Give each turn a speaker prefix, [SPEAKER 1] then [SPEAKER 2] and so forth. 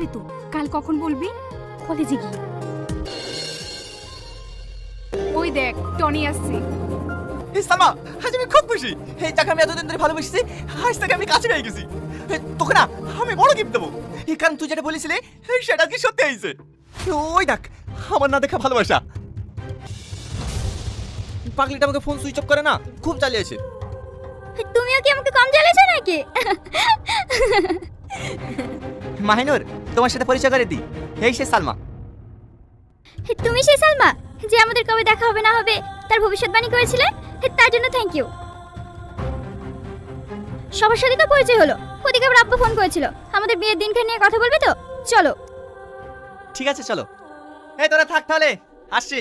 [SPEAKER 1] আসবে তো? কাল কখন বলবি?
[SPEAKER 2] কলেজে গিয়ে।
[SPEAKER 1] ওই দেখ টনি আসছে।
[SPEAKER 3] সালমা আজ আমি খুব খুশি। এই যাকে আমি এতদিন ধরে ভালোবেসেছি আজ থেকে আমি কাছে পেয়ে গেছি। তোকে না আমি বড় গিফট দেবো। এই কারণ তুই যেটা বলেছিলে সেটা কি সত্যি হয়েছে? ওই দেখ আমার না দেখা ভালোবাসা। পাগলিটা আমাকে ফোন সুইচ অফ করে না খুব চালিয়েছে।
[SPEAKER 2] তুমিও কি আমাকে কম জ্বালেছো নাকি?
[SPEAKER 3] মাহিনুর তোমার সাথে পরিচয় করে দিই। এই সে সালমা।
[SPEAKER 2] তুমি সেই সালমা যে আমাদের কবে দেখা হবে না হবে তার ভবিষ্যৎবাণী করেছিলে? তার জন্য থ্যাংক ইউ সবার সাথে তো পরিচয় হলো ওদিকে আবার আব্বু ফোন করেছিল। আমাদের বিয়ের দিনখান নিয়ে কথা বলবে তো? চলো।
[SPEAKER 3] ঠিক আছে চলো। এই তোরা থাক তাহলে। আসছি।